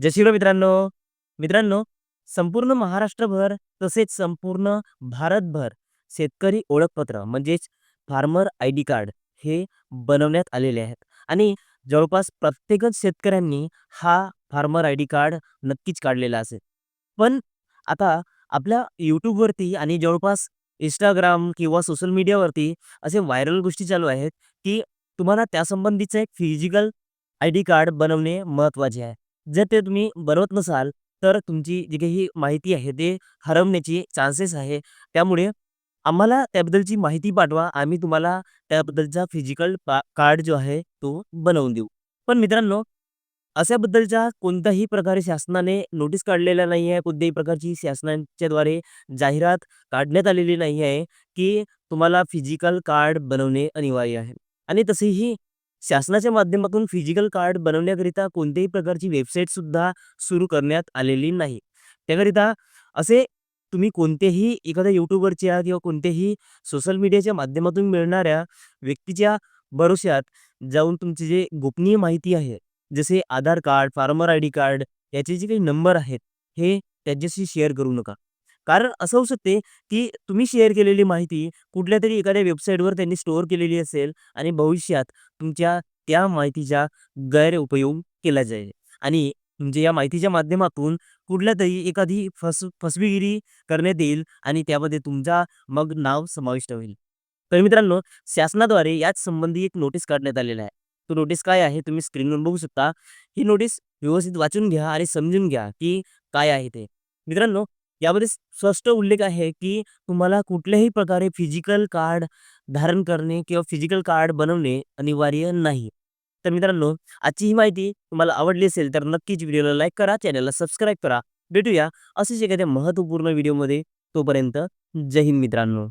जशिरो मित्रांनो. मित्रांनो, संपूर्ण महाराष्ट्रभर तसेच संपूर्ण भारतभर शेतकरी ओळखपत्र म्हणजेच फार्मर आय डी कार्ड हे बनवण्यात आलेले आहेत आणि जवळपास प्रत्येकच शेतकऱ्यांनी हा फार्मर आय डी कार्ड नक्कीच काढलेला असेल. पण आता आपल्या यूट्यूबवरती आणि जवळपास इंस्टाग्राम किंवा सोशल मीडियावरती असे व्हायरल गोष्टी चालू आहेत, की तुम्हाला त्यासंबंधीचं एक फिजिकल आयडी कार्ड बनवणे महत्त्वाचे आहे. जर ते तुम्ही बनवत नसाल, तर तुमची जी काही माहिती आहे ते हरवण्याची चान्सेस आहे. त्यामुळे आम्हाला त्याबद्दलची माहिती पाठवा. आम्ही तुम्हाला त्याबद्दलचा फिजिकल कार्ड जो आहे तो बनवून देऊ. पण मित्रांनो, अशाबद्दलच्या कोणत्याही प्रकारे शासनाने नोटीस काढलेल्या नाही आहे. कोणत्याही प्रकारची शासनाच्याद्वारे जाहिरात काढण्यात आलेली नाही आहे, की तुम्हाला फिजिकल कार्ड बनवणे अनिवार्य आहे. आणि तसेही शासनाच्या माध्यमातून फिजिकल कार्ड बनवण्याकरिता कोणत्याही प्रकारची वेबसाईटसुद्धा सुरू करण्यात आलेली नाही. त्याकरिता असे तुम्ही कोणतेही एखाद्या युट्यूबरच्या किंवा कोणत्याही सोशल मीडियाच्या माध्यमातून मिळणाऱ्या व्यक्तीच्या भरोश्यात जाऊन तुमची जे गोपनीय माहिती आहे, जसे Aadhaar card, farmer ID card याचे जे काही नंबर आहेत, हे त्यांच्याशी शेअर करू नका. कारण असं होऊ शकते, की तुम्ही शेअर केलेली माहिती कुठल्यातरी एखाद्या वेबसाईटवर त्यांनी स्टोअर केलेली असेल आणि भविष्यात तुमच्या त्या माहितीचा गैरउपयोग केला जाईल आणि म्हणजे या माहितीच्या माध्यमातून कुठल्यातरी एखादी फस फसवेगिरी करण्यात येईल आणि त्यामध्ये तुमचा मग नाव समाविष्ट होईल. तर मित्रांनो, शासनाद्वारे याच संबंधी एक नोटीस काढण्यात आलेला आहे. तो नोटीस काय आहे तुम्ही स्क्रीनवर बघू शकता. ही नोटीस व्यवस्थित वाचून घ्या आणि समजून घ्या, की काय आहे ते. मित्रांनो, यामध्ये स्पष्ट उल्लेख आहे, की तुम्हाला कुठल्याही प्रकारे फिजिकल कार्ड धारण करणे किंवा फिजिकल कार्ड बनवणे अनिवार्य नाही. तर मित्रांनो, आजची ही माहिती तुम्हाला आवडली असेल तर नक्कीच व्हिडिओला लाईक करा, चॅनलला सबस्क्राईब करा. भेटूया असेच एखाद्या महत्त्वपूर्ण व्हिडिओमध्ये. तोपर्यंत जय हिंद मित्रांनो.